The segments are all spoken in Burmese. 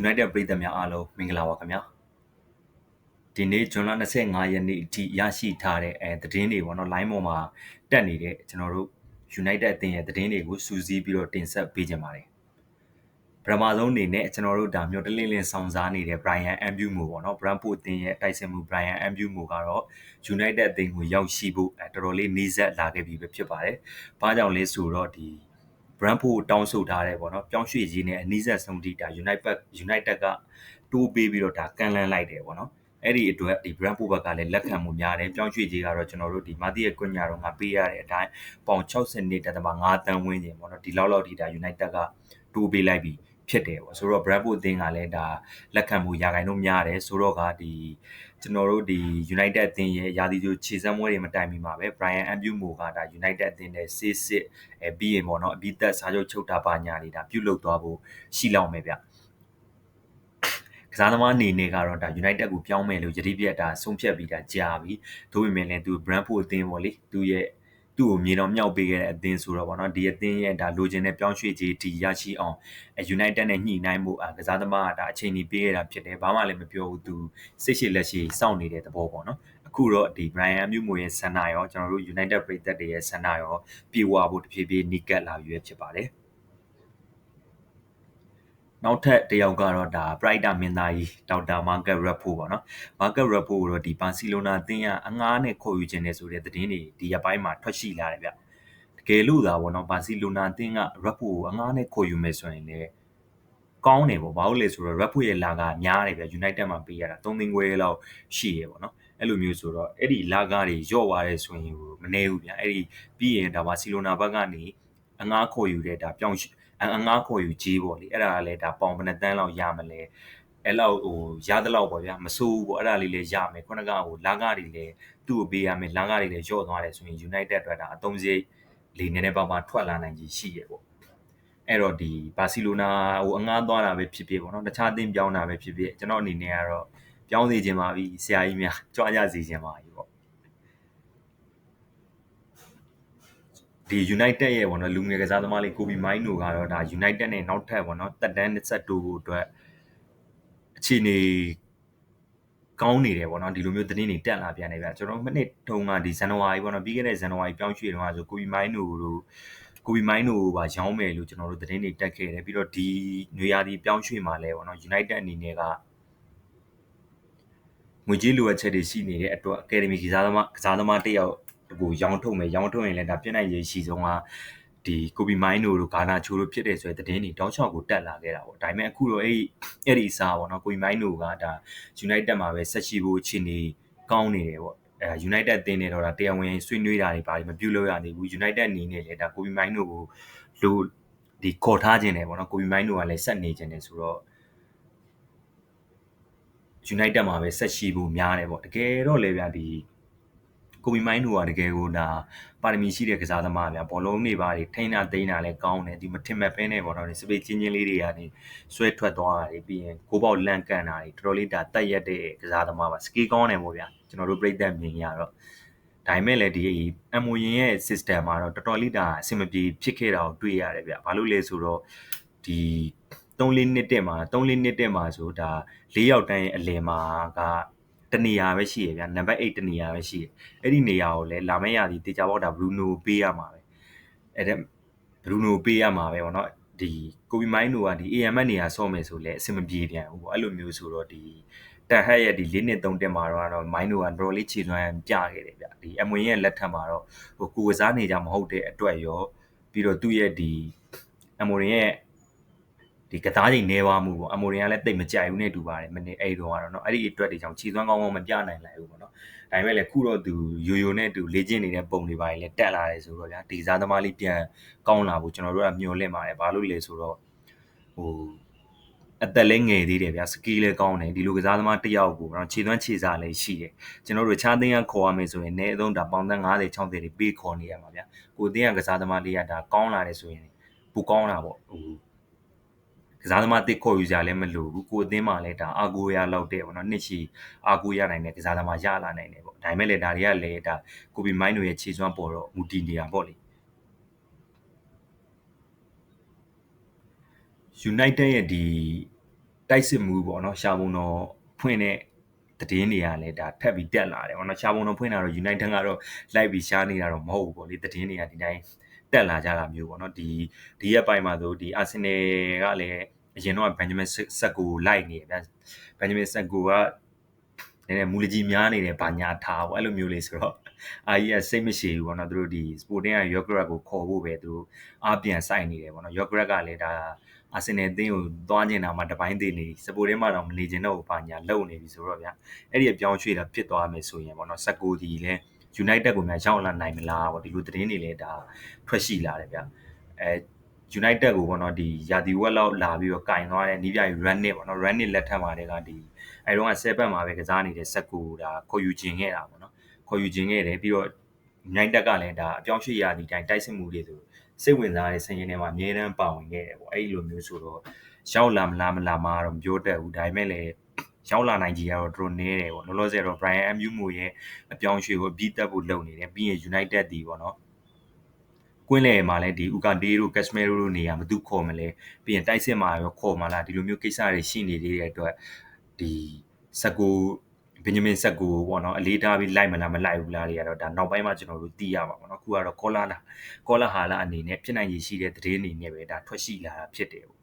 United ပရိသတ်များအားလုံးမင်္ဂလာပါခင်ဗျာဒီနေ့ဇွန်လ25ရက်နေ့အထိရရှိထားတဲ့အဲသတင်းတွေပေါ့နော် line ပေါ်မှာတက်နေတဲ့ကျွန်တော်တို့ United အသင်းရဲ့သတင်းတွေကိုစူးစီးပြီးတော့တင်ဆက်ပေးကြပါတယ်ပထမဆုံးအနေနဲ့ကျွန်တော်တို့ဒါမျိုးတလင်းလင်းဆောင်စားနေတဲ့ Brian Ambumo ပေါ့နော် Brentford အသင်းရဲ့တိုက်စစ်မှု Brian Ambumo ကတော့ United အသင်းကိုရောက်ရှိဖို့အဲတော်တော်လေးနှီးစက်လာခဲ့ပြီပဲဖြစ်ပါတယ်။ဘာကြောင့်လဲဆိုတော့ဒီ Brentford တောင်းဆိုထားတယ်ပေါ့နော်။ပြောင်းရွှေ့ရေးနဲ့အနီးစပ်ဆုံးထိဒါ United United ကတိုးပေးပြီးတော့ဒါကန်လန်းလိုက်တယ်ပေါ့နော်။အဲ့ဒီအတွက်ဒီ Brentford ဘက်ကလည်းလက်ခံမှုများတယ်။ပြောင်းရွှေ့ရေးကတော့ကျွန်တော်တို့ဒီမာတီရဲ့ကွညာတော့ငါပေးရတဲ့အတိုင်းပေါင်62.5တန်းဝန်းကျင်ပေါ့နော်။ဒီလောက်လောက်ဒီဒါ United ကတိုးပေးလိုက်ပြီး ဖြစ်တယ်ပေါ့ဆိုတော့ Brentford အသင်းကလည်းဒါလက်ခံမှုရာခိုင်နှုန်းများတယ်ဆိုတော့ကဒီကျွန်တော်တို့ဒီ United အသင်းရဲ့ရာသီကျခြေစမ်းပွဲတွေမတိုင်မီမှာပဲ Brian Ambumo ကဒါ United အသင်းနဲ့ဆေးစစ်အဲပြီးရင်ပေါ့နော်အပြီးသက်စာချုပ်ချုပ်တာပါညာတွေဒါပြုတ်လုသွားဖို့ရှိလောက်မယ်ဗျကစားသမားအနေနဲ့ကတော့ဒါ United ကိုပြောင်းမယ်လို့ယတိပြတ်ဒါဆုံးဖြတ်ပြီးဒါကြာပြီ။ဒါပေမဲ့လည်းသူ Brentford အသင်းပေါ့လေသူရဲ့ သူ့ကိုမြေတော်မြောက်ပေးခဲ့တဲ့အသင်းဆိုတော့ဗောနော်ဒီအသင်းရဲ့ဒါလိုချင်တဲ့ပြောင်းရွှေ့ခြင်းဒီရရှိအောင် United နဲ့ညှိနှိုင်းမှုကစားသမားကဒါအချိန်ကြီးပေးခဲ့တာဖြစ်တယ်ဘာမှလည်းမပြောဘူးသူစိတ်ရှိလက်ရှိစောင့်နေတဲ့သဘောပေါ့နော်အခုတော့ဒီ Brian မျိုးမွေရဲ့ဆန္ဒရောကျွန်တော်တို့ United ပြည်သက်တွေရဲ့ဆန္ဒရောပြေဝဖို့တဖြည်းဖြည်းနီးကပ်လာရွေးဖြစ်ပါတယ် နောက်ထပ်တယောက်ကတော့ဒါ Brighter မင်းသားကြီးဒေါက်တာမာကတ်ရက်ဖို့ပေါ့နော်မာကတ်ရက်ဖို့ကိုတော့ဒီဘာစီလိုနာအသင်းကအငားနဲ့ခေါ်ယူခြင်းနဲ့ဆိုတဲ့သတင်းတွေဒီရက်ပိုင်းမှာထွက်ရှိလာတယ်ဗျတကယ်လို့သာပေါ့နော်ဘာစီလိုနာအသင်းကရက်ဖို့ကိုအငားနဲ့ခေါ်ယူမယ်ဆိုရင်လည်းကောင်းတယ်ပေါ့ဘာလို့လဲဆိုတော့ Red Bull ရဲ့လာကများတယ်ဗျ United မှာပေးရတာ3သိန်းခွဲလောက်ရှိရပေါ့နော်အဲ့လိုမျိုးဆိုတော့အဲ့ဒီလာကားတွေညော့သွားတယ်ဆိုရင်မနေဘူးဗျအဲ့ဒီပြီးရင်ဒါဘာစီလိုနာဘက်ကနေအငားခေါ်ယူတဲ့ဒါပြောင်း အငားခေါ်ယူကြီးပေါ့လေအဲ့ဒါလည်းဒါပေါင်ဘယ်နှတန်းလောက်ရမလဲအဲ့လောက်ဟိုရသလောက်ပေါ့ဗျာမစိုးဘူးပေါ့အဲ့ဒါလေးလည်းရမယ်ခုနကဟိုလာကားတွေလည်းသူ့ကိုပေးရမယ်လာကားတွေလည်းညော့သွားတယ်ဆိုရင် United အတွက်ဒါအသုံးစရိတ်လေးနည်းနည်းပါးပါးထွက်လာနိုင်ကြီးရှိရပေါ့အဲ့တော့ဒီဘာစီလိုနာဟိုအငားသွားတာပဲဖြစ်ဖြစ်ပေါ့နော်တခြားအသင်းပြောင်းတာပဲဖြစ်ဖြစ်ကျွန်တော်အနေနဲ့ကတော့ပြောင်းစေခြင်းပါပြီဆရာကြီးများကြွားကြစေခြင်းပါပြီပေါ့ ဒီ United ရဲ့ပေါ့နော်လူငယ်ကစားသမားလေးကိုဘီမိုင်းနိုကတော့ဒါ United နဲ့နောက်ထပ်ပေါ့နော်တက်တန်း22ဖို့အတွက်အခြေအနေကောင်းနေတယ်ပေါ့နော်ဒီလိုမျိုးသတင်းတွေတက်လာပြန်နေဗျကျွန်တော်မနစ်တုန်းကဒီဇန်နဝါရီပေါ့နော်ပြီးခဲ့တဲ့ဇန်နဝါရီပြောင်းရွှေ့တုန်းကဆိုကိုဘီမိုင်းနိုတို့ကိုဘီမိုင်းတို့ပါရောင်းမယ်လို့ကျွန်တော်တို့သတင်းတွေတက်ခဲ့တယ်ပြီးတော့ဒီနွေရာသီပြောင်းရွှေ့มาလဲပေါ့နော် United အနေနဲ့ကငွေကြေးလိုအပ်ချက်တွေရှိနေတဲ့အတွက် Academy ကစားသမားကစားသမားတယောက် ကိုရောင်းထုတ်မယ်ရောင်းထုတ်ရင်လည်းဒါပြည့်နိုင်ရရှိဆုံးကဒီကိုဘီမိုင်းတို့ဂါနာချိုတို့ဖြစ်တယ်ဆိုတဲ့သတင်းတွေတောက်လျှောက်ကိုတက်လာခဲ့တာပေါ့ဒါပေမဲ့အခုတော့အဲ့အဲ့ဒီစားပေါ့နော်ကိုဘီမိုင်းတို့ကဒါ United မှာပဲဆက်ရှိဖို့အခြေအနေကောင်းနေတယ်ပေါ့အဲ United အသင်းနဲ့တော့ဒါတရားဝင်ဆွေးနွေးတာတွေပါမပြုလုပ်ရသေးဘူး United အနေနဲ့လည်းဒါကိုဘီမိုင်းတို့ကိုလိုဒီခေါ်ထားခြင်းတယ်ပေါ့နော်ကိုဘီမိုင်းတို့ကလည်းဆက်နေခြင်းတယ်ဆိုတော့ United မှာပဲဆက်ရှိဖို့များတယ်ပေါ့တကယ်တော့လေဗျာဒီ ကိုမီမိုင်းတို့ကတကယ်ကိုဒါပါရမီရှိတဲ့ကစားသမားဗျာဘောလုံးတွေပါတွေထိန်းတာသိမ်းတာလည်းကောင်းတယ်ဒီမထင်မဲ့ဖဲနဲ့ပေါ့နော်ဒီစပိတ်ချင်းချင်းလေးတွေကနေဆွဲထွက်သွားတာတွေပြီးရင်ကိုပေါက်လန့်ကန်တာတွေတော်တော်လေးဒါတက်ရက်တဲ့ကစားသမားပါစကီကောင်းတယ်ပေါ့ဗျာကျွန်တော်တို့ပြိသက်မြင်ရတော့ဒါပေမဲ့လည်းဒီ MON ရဲ့ system မှာတော့တော်တော်လေးဒါအဆင်မပြေဖြစ်ခဲ့တာကိုတွေ့ရတယ်ဗျဘာလို့လဲဆိုတော့ဒီ3-4နှစ်တက်မှာ3-4နှစ်တက်မှာဆိုဒါ၄ယောက်တန်းရဲ့အလယ်မှာက တနေရာပဲရှိရဗျာနံပါတ်8တနေရာပဲရှိရအဲ့ဒီနေရာကိုလည်းလာမယ့်ရာဒီတေချာပေါက်တာဘရူနိုပေးရမှာပဲအဲ့ဒါဘရူနိုပေးရမှာပဲဗောနော်ဒီကိုဘီမိုင်းတို့ကဒီ AMS နေရာဆော့မယ်ဆိုလဲအဆင်မပြေပြန်ဘူးပေါ့အဲ့လိုမျိုးဆိုတော့ဒီတန်ဟက်ရဲ့ဒီ၄နှစ်3တက်မှာတော့မိုင်းတို့ကတော်လေးခြေလွှမ်းပြခဲ့တယ်ဗျဒီအမွင်ရဲ့လက်ထက်မှာတော့ဟိုကိုကစားနေကြမဟုတ်တဲ့အတွက်ရောပြီးတော့သူ့ရဲ့ဒီအမွင်ရဲ့ ဒီကစားချိန်နေပါမှုပေါ့အမိုရင်ကလည်းတိတ်မကြိုက်ဘူးနဲ့တူပါတယ်မနေ့အဲ့တော့ကတော့เนาะအဲ့ဒီအတွက်တွေကြောင့်ခြေသွမ်းကောင်းကောင်းမပြနိုင်လိုက်ဘူးပေါ့เนาะဒါပေမဲ့လည်းခုတော့သူယိုယိုနဲ့သူလေ့ကျင့်နေတဲ့ပုံတွေပါလေတက်လာတယ်ဆိုတော့ဗျာဒီစားသမားလေးပြန်ကောင်းလာဖို့ကျွန်တော်တို့ကမျှော်လင့်ပါတယ်ဘာလို့လဲဆိုတော့ဟိုအသက်လည်းငယ်သေးတယ်ဗျာစကီးလည်းကောင်းတယ်ဒီလိုကစားသမားတစ်ယောက်ကိုเนาะခြေသွမ်းခြေစားလည်းရှိတယ်ကျွန်တော်တို့ခြားသိန်းကခေါ်ရမယ်ဆိုရင်အနည်းဆုံးဒါပေါင်သန်း90 60တွေပေးခေါ်နေရမှာဗျာကိုသိန်းကကစားသမားလေးကဒါကောင်းလာတယ်ဆိုရင်ပူကောင်းလာပေါ့ဟို ကစားသမားတစ်ခေါ်ယူကြလည်းမလိုဘူးကိုအသင်းမှာလည်းဒါအာကိုရလောက်တဲ့ပေါ့နော်နှစ်ရှိအာကိုရနိုင်တဲ့ကစားသမားရလာနိုင်တယ်ပေါ့ဒါပေမဲ့လည်းဒါတွေကလည်းဒါကိုဘီမိုင်းတို့ရဲ့ခြေစွမ်းပေါ်တော့မူတည်နေတာပေါ့လေ United ရဲ့ဒီတတိုက်စစ်မှုပေါ့နော်ရှာပုံတော်ဖွင့်တဲ့တည်င်းတွေကလည်းဒါထပ်ပြီးတက်လာတယ်ပေါ့နော်ရှာပုံတော်ဖွင့်တာတော့ United ကတော့လိုက်ပြီးရှားနေတာတော့မဟုတ်ဘူးပေါ့လေတည်င်းတွေကဒီတိုင်း တက်လာကြတာမျိုးပေါ့နော်ဒီဒီရက်ပိုင်းမှာဆိုဒီအာဆင်နယ်ကလည်းအရင်တော့ဘန်ဂျမင်ဆက်ကိုလိုက်နေတယ်ဘန်ဂျမင်ဆက်ကိုကနည်းနည်းမူလကြီးများနေတယ်ဘာညာထားပေါ့အဲ့လိုမျိုးလေးဆိုတော့အာကြီးကစိတ်မရှိဘူးပေါ့နော်သူတို့ဒီ Sporting က Yogurt ကိုခေါ်ဖို့ပဲသူတို့အားပြန်ဆိုင်နေတယ်ပေါ့နော် Yogurt ကလည်းဒါအာဆင်နယ်အသင်းကိုသွားနေတာမှတပိုင်းသေးနေစပိုတင်းမှာတော့မနေချင်တော့ဘူးဘာညာလုံနေပြီဆိုတော့ဗျာအဲ့ဒီအပြောင်းရွှေ့တာဖြစ်သွားမယ်ဆိုရင်ပေါ့နော်စကိုဒီလည်း United ကိုများရောက်လာနိုင်မလားပေါ့ဒီလိုသတင်းတွေလည်းဒါထွက်ရှိလာတယ်ဗျာအဲ United ကိုပေါ့နော်ဒီယာတီဝက်လောက်လာပြီးတော့ကင်သွားတဲ့နီးပြ run နဲ့ပေါ့နော် run နဲ့လက်ထက်မှာတည်းကဒီအဲတော့က7ပတ်မှာပဲကစားနေတဲ့စက်ကူဒါခေါ်ယူခြင်းခဲ့တာပေါ့နော်ခေါ်ယူခြင်းခဲ့တယ်ပြီးတော့ United ကလည်းဒါအပြောင်းရွှေ့ရသည်တိုင်းတိုက်စစ်မှုတွေဆိုစိတ်ဝင်စားတဲ့ဆင်ရင်ထဲမှာအမြဲတမ်းပါဝင်ခဲ့တယ်ပေါ့အဲ့လိုမျိုးဆိုတော့ရောက်လာမလားမလာမတော့မပြောတတ်ဘူးဒါပေမဲ့လည်း ရောက်လာနိုင်ကြီးကတော့တော်တော်နည်းတယ်ပေါ့လောလောဆယ်တော့ Brian Amumo ရဲ့အပြောင်းရွှေ့ကိုအပြီးတက်ဖို့လုပ်နေတယ်ပြီးရင် United ဒီပေါ့နော်ကွင်းလေမှာလည်းဒီဥကာဒေးတို့ကက်စမဲရိုတို့နေရာမသူခေါ်မလဲပြီးရင်တိုက်စစ်မှာရောခေါ်မလားဒီလိုမျိုးကိစ္စတွေရှိနေသေးတဲ့အတွက်ဒီစကူဘင်ဂျမင်ဆက်ကိုပေါ့နော်အလေးထားပြီးလိုက်မလားမလိုက်ဘူးလားတွေကတော့ဒါနောက်ပိုင်းမှာကျွန်တော်တို့သိရပါပေါ့နော်အခုကတော့ကောလာလာကောလာဟာလာအနေနဲ့ဖြစ်နိုင်ရည်ရှိတဲ့သတင်းအနေနဲ့ပဲဒါထွက်ရှိလာတာဖြစ်တယ်ပေါ့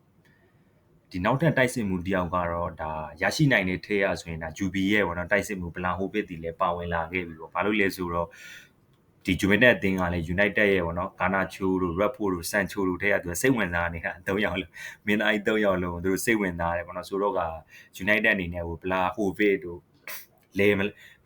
ဒီနောက်ထပ်တိုက်စစ်မှုတယောက်ကတော့ဒါရရှိနိုင်တဲ့ထေးရဆိုရင်ဒါဂျူဘီရဲ့ပေါ့နော်တိုက်စစ်မှုဘလာဟိုပစ်တီလည်းပါဝင်လာခဲ့ပြီပေါ့ဘာလို့လဲဆိုတော့ဒီဂျူမင်တက်အသင်းကလည်း United ရဲ့ပေါ့နော်ဂါနာချိုတို့ Redford တို့ Sancho တို့ထဲကသူစိတ်ဝင်စားနေတာ၃ယောက်လုံးမင်းသားကြီး၃ယောက်လုံးသူတို့စိတ်ဝင်စားတယ်ပေါ့နော်ဆိုတော့က United အနေနဲ့ဟိုဘလာဟိုဗစ်တို့ လဲမ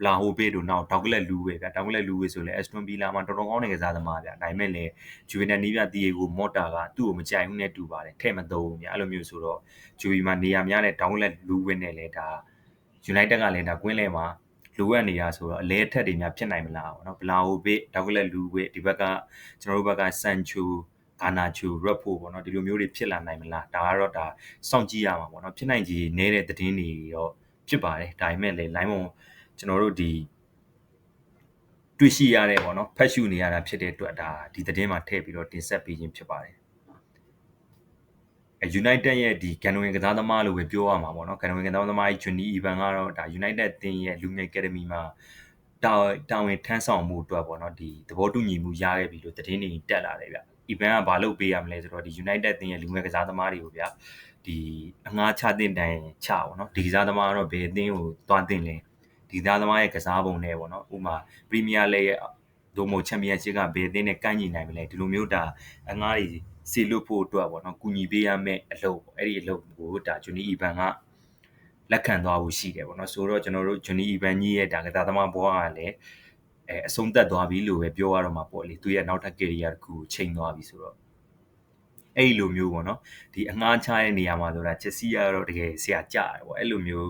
လာဟိုဘေးတို့နောက်ဒေါက်ကလက်လူဝေဗျာဒေါက်ကလက်လူဝေဆိုလဲအက်စတွန်ဗီလာမှာတော်တော်ကောင်းတဲ့ကစားသမားဗျာဒါပေမဲ့လည်းဂျူဗီနယ်နီးဗျာတီယေကိုမော့တာကသူ့ကိုမကြိုက်ဘူးနဲ့တူပါတယ်ထဲ့မသုံးဗျာအဲ့လိုမျိုးဆိုတော့ဂျူဗီမှာနေရာများတဲ့ဒေါက်ကလက်လူဝေနဲ့လဲဒါယူနိုက်တက်ကလည်းဒါကွင်းလဲမှာလိုအပ်နေတာဆိုတော့အလဲထက်တွေများဖြစ်နိုင်မလားပေါ့နော်ဘလာဟိုဘေးဒေါက်ကလက်လူဝေဒီဘက်ကကျွန်တော်တို့ဘက်ကဆန်ချူဂါနာချူရက်ဖို့ပေါ့နော်ဒီလိုမျိုးတွေဖြစ်လာနိုင်မလားဒါကတော့ဒါစောင့်ကြည့်ရမှာပေါ့နော်ဖြစ်နိုင်ကြီးနေတဲ့သတင်းတွေတော့ ဖြစ်ပါတယ်ဒါပေမဲ့လည်း line ပုံကျွန်တော်တို့ဒီတွေ့ရှိရတဲ့ပေါ့နော်ဖတ်ရှုနေရတာဖြစ်တဲ့အတွက်ဒါဒီသတင်းမှာထည့်ပြီးတော့တင်ဆက်ပေးခြင်းဖြစ်ပါတယ်အဲ United ရဲ့ဒီဂန်ဝင်ကစားသမားလို့ပဲပြောရမှာပေါ့နော်ဂန်ဝင်ကစားသမားကြီး Johnny Evan ကတော့ဒါ United တင်းရဲ့လူငယ် Academy မှာတာတာဝန်ထမ်းဆောင်မှုအတွက်ပေါ့နော်ဒီသဘောတူညီမှုရခဲ့ပြီလို့သတင်းတွေတက်လာတယ်ဗျ။ Evan ကဘာလုပ်ပေးရမလဲဆိုတော့ဒီ United တင်းရဲ့လူငယ်ကစားသမားတွေကိုဗျ ဒီအငှားချတဲ့တိုင်ချပေါ့နော်ဒီကစားသမားကတော့ဘယ်အသင်းကိုသွားတင်လဲဒီသားသမားရဲ့ကစားပုံနဲ့ပေါ့နော်ဥမာပရီးမီးယားလိရဲ့ဒိုမိုချန်ပီယံရှစ်ကဘယ်အသင်းနဲ့ကန့်ညီနိုင်မလဲဒီလိုမျိုးဒါအငားတွေစီလွတ်ဖို့အတွက်ပေါ့နော်ကူညီပေးရမယ့်အလုပ်ပေါ့အဲ့ဒီအလုပ်ကိုဒါဂျူနီအီဗန်ကလက်ခံသွားဖို့ရှိတယ်ပေါ့နော်ဆိုတော့ကျွန်တော်တို့ဂျူနီအီဗန်ကြီးရဲ့ဒါကစားသမားဘဝကလည်းအဲအဆုံးသက်သွားပြီလို့ပဲပြောရတော့မှာပေါ့လေသူရဲ့နောက်ထပ်ကယ်ရီယာတစ်ခုချိန်သွားပြီဆိုတော့ အဲ့လိုမျိုးပေါ့နော်ဒီအငှားချတဲ့နေရာမှာဆိုတာချက်စီကတော့တကယ်ဆရာကြတယ်ပေါ့အဲ့လိုမျိုး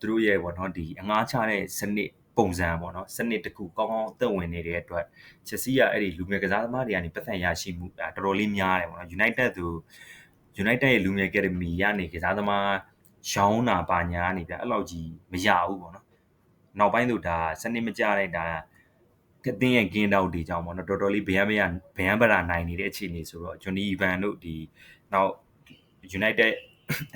သူတို့ရဲ့ပေါ့နော်ဒီအငှားချတဲ့စနစ်ပုံစံပေါ့နော်စနစ်တစ်ခုကောင်းကောင်းသက်ဝင်နေတဲ့အတွက်ချက်စီကအဲ့ဒီလူငယ်ကစားသမားတွေကနေပတ်သက်ရရှိမှုတော်တော်လေးများတယ်ပေါ့နော် United သူ United ရဲ့လူငယ် Academy ရနေကစားသမားရောင်းတာပါညာနေပြအဲ့လောက်ကြီးမရဘူးပေါ့နော်နောက်ပိုင်းတော့ဒါစနစ်မကျတဲ့ဒါ ကတင်းရဲ့ဂင်းတောက်တွေကြောင့်ပေါ့နော်တော်တော်လေးဗယံမရဗယံပရာနိုင်နေတဲ့အခြေအနေဆိုတော့ Johnny Evan တို့ဒီနောက် United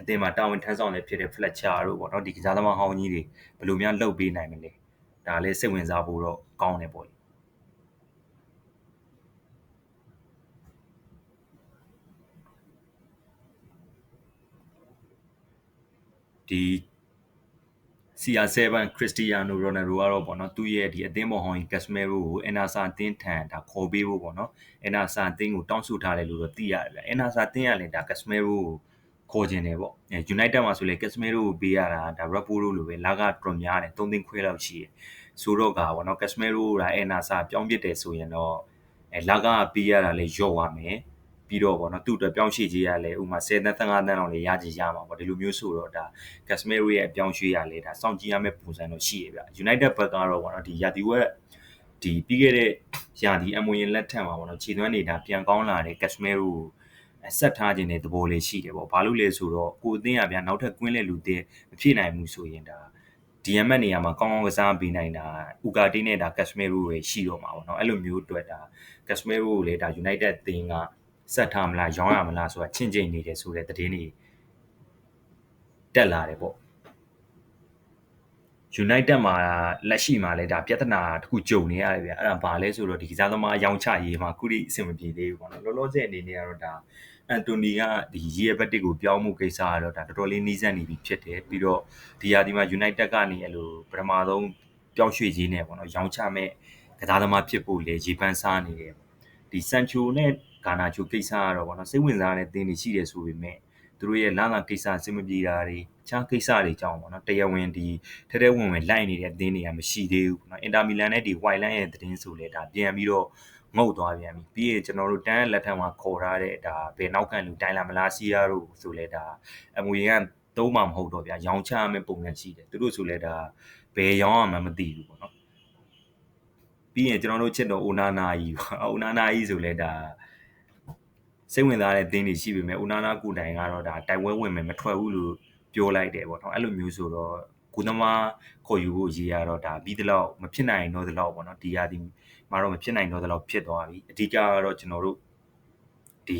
အသင်းမှာတာဝန်ထမ်းဆောင်နေဖြစ်တဲ့ Fletcher တို့ပေါ့နော်ဒီကစားသမားဟောင်းကြီးတွေဘယ်လိုများလှုပ်ပေးနိုင်မလဲဒါလည်းစိတ်ဝင်စားဖို့တော့ကောင်းတယ်ပေါ့ဒီ CR7 Cristiano Ronaldo ကတော့ပေါ့နော်သူ့ရဲ့ဒီအသင်းပေါ်ဟောင်း Casemiro ကို Enasa အသင်းထံဒါခေါ်ပေးဖို့ပေါ့နော် Enasa အသင်းကိုတောင်းဆိုထားတယ်လို့တော့သိရတယ်ဗျ Enasa အသင်းကလည်းဒါ Casemiro ကိုခေါ်ကျင်တယ်ပေါ့အဲ United မှာဆိုလေ Casemiro ကိုပေးရတာဒါ Rapolo လိုပဲလာကတော်များတယ်3သိန်းခွဲလောက်ရှိတယ်ဆိုတော့ကပေါ့နော် Casemiro ဒါ Enasa ပြောင်းပစ်တယ်ဆိုရင်တော့အဲလာကပေးရတာလေရော့သွားမယ် ပြီးတော့ပေါ့နော်သူ့အတွက်ပြောင်းရွှေ့ခြင်းရလဲဥမာ10တန်း15တန်းလောက်လေရကြရမှာပေါ့ဒီလိုမျိုးဆိုတော့ဒါ Casemiro ရဲ့ပြောင်းရွှေ့ရလဲဒါစောင့်ကြည့်ရမယ့်ပုံစံတော့ရှိရဗျ United ဘက်ကတော့ပေါ့နော်ဒီယာတီဝက်ဒီပြီးခဲ့တဲ့ယာတီအမွေရင်လက်ထက်မှာပေါ့နော်ခြေသွမ်းနေတာပြန်ကောင်းလာတဲ့ Casemiro ကိုဆက်ထားခြင်းတဲ့သဘောလေးရှိတယ်ပေါ့ဘာလို့လဲဆိုတော့ကိုအသင်းကဗျာနောက်ထပ်ကွင်းလက်လူတဲ့မဖြစ်နိုင်ဘူးဆိုရင်ဒါ DMS နေရာမှာကောင်းကောင်းကစားပေးနိုင်တာဥကာတီနဲ့ဒါ Casemiro ပဲရှိတော့မှာပေါ့နော်အဲ့လိုမျိုးအတွက်ဒါ Casemiro ကိုလည်းဒါ United အသင်းက ဆက်ထားမလားရောင်းရမလားဆိုတာချင့်ချိန်နေတယ်ဆိုတဲ့သတင်းတွေတတက်လာတယ်ပေါ့ United မှာလက်ရှိမှာလည်းဒါပြဿနာတစ်ခုကြုံနေရတယ်ဗျအဲ့ဒါဘာလဲဆိုတော့ဒီကစားသမားရောင်းချရေးမှာခုထိအဆင်မပြေသေးဘူးပေါ့နော်လောလောဆယ်အနေနဲ့ကတော့ဒါအန်တိုနီကဒီရီယယ်ဘက်တစ်ကိုပြောင်းမှုကိစ္စကတော့ဒါတော်တော်လေးနှီးစပ်နေပြီဖြစ်တယ်ပြီးတော့ဒီဟာဒီမှာ United ကနေအဲ့လိုပထမဆုံးပြောင်းရွှေ့ရေးနေပေါ့နော်ရောင်းချမဲ့ကစားသမားဖြစ်ဖို့လေရေပန်းစားနေတယ်ဒီဆန်ချိုနဲ့ ဂါနာချိုကိစ္စကတော့ပေါ့နော်စိတ်ဝင်စားတဲ့တင်းတွေရှိတယ်ဆိုပေမဲ့သူတို့ရဲ့လမ်းလာကိစ္စအဆင်မပြေတာတွေခြားကိစ္စတွေကြောင်းပေါ့နော်တရားဝင်ဒီထဲထဲဝင်ဝင်လိုက်နေတဲ့အသင်းတွေကမရှိသေးဘူးပေါ့နော်အင်တာမီလန်နဲ့ဒီဝိုင်လန်ရဲ့သတင်းဆိုလဲဒါပြန်ပြီးတော့ငုတ်သွားပြန်ပြီပြီးရင်ကျွန်တော်တို့တန်းလက်ထက်မှာခေါ်ထားတဲ့ဒါဘယ်နောက်ကန်လူတိုင်းလာမလားစီယာတို့ဆိုလဲဒါအမွေကသုံးမှမဟုတ်တော့ဗျာရောင်းချရမယ့်ပုံစံရှိတယ်သူတို့ဆိုလဲဒါဘယ်ရောင်းရမှမသိဘူးပေါ့နော်ပြီးရင်ကျွန်တော်တို့ချစ်တော်အိုနာနာကြီးပေါ့အိုနာနာကြီးဆိုလဲဒါ စိတ်ဝင်စားတဲ့သင်းတွေရှိပေမဲ့ဦးနာနာကိုတိုင်ကတော့ဒါတိုင်ဝဲဝင်မယ်မထွက်ဘူးလို့ပြောလိုက်တယ်ပေါ့နော်အဲ့လိုမျိုးဆိုတော့ကိုသမားခေါ်ယူဖို့ရေးရတော့ဒါပြီးတဲ့လောက်မဖြစ်နိုင်တော့တဲ့လောက်ပေါ့နော်ဒီရာဒီမှာတော့မဖြစ်နိုင်တော့တဲ့လောက်ဖြစ်သွားပြီအဓိကကတော့ကျွန်တော်တို့ဒီ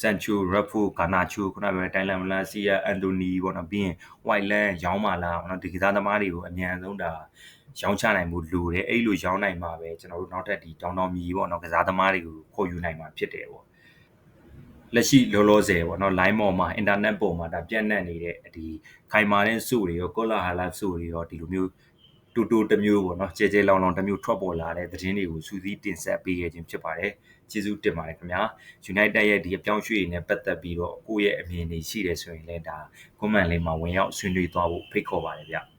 ဆန်ချိုရက်ဖိုဂါနာချိုခုနပြောတဲ့တိုင်လန်မလာစီယာအန်တိုနီပေါ့နော်ပြီးရင်ဝိုင်လန်ရောင်းမာလာပေါ့နော်ဒီကစားသမားတွေကိုအမြန်ဆုံးဒါရောင်းချနိုင်မှုလိုတယ်အဲ့လိုရောင်းနိုင်မှာပဲကျွန်တော်တို့နောက်ထပ်ဒီတောင်တော်မီပေါ့နော်ကစားသမားတွေကိုခေါ်ယူနိုင်မှာဖြစ်တယ်ပေါ့ လက်ရှိလောလောဆယ်ပေါ့နော် line ပေါ်မှာ internet ပေါ်မှာဒါပြန့်နှံ့နေတဲ့ဒီခိုင်မာတဲ့စုတွေရောကောလာဟာလာစုတွေရောဒီလိုမျိုးတူတူတစ်မျိုးပေါ့နော်ကြဲကြဲလောင်လောင်တစ်မျိုးထွက်ပေါ်လာတဲ့သတင်းတွေကိုစူးစီးတင်ဆက်ပေးခဲ့ခြင်းဖြစ်ပါတယ်ကျေးဇူးတင်ပါတယ်ခင်ဗျာ United ရဲ့ဒီအပြောင်းရွှေ့နဲ့ပတ်သက်ပြီးတော့ကိုယ့်ရဲ့အမြင်တွေရှိတယ်ဆိုရင်လည်းဒါ comment လေးမှာဝင်ရောက်ဆွေးနွေးသွားဖို့ဖိတ်ခေါ်ပါတယ်ဗျ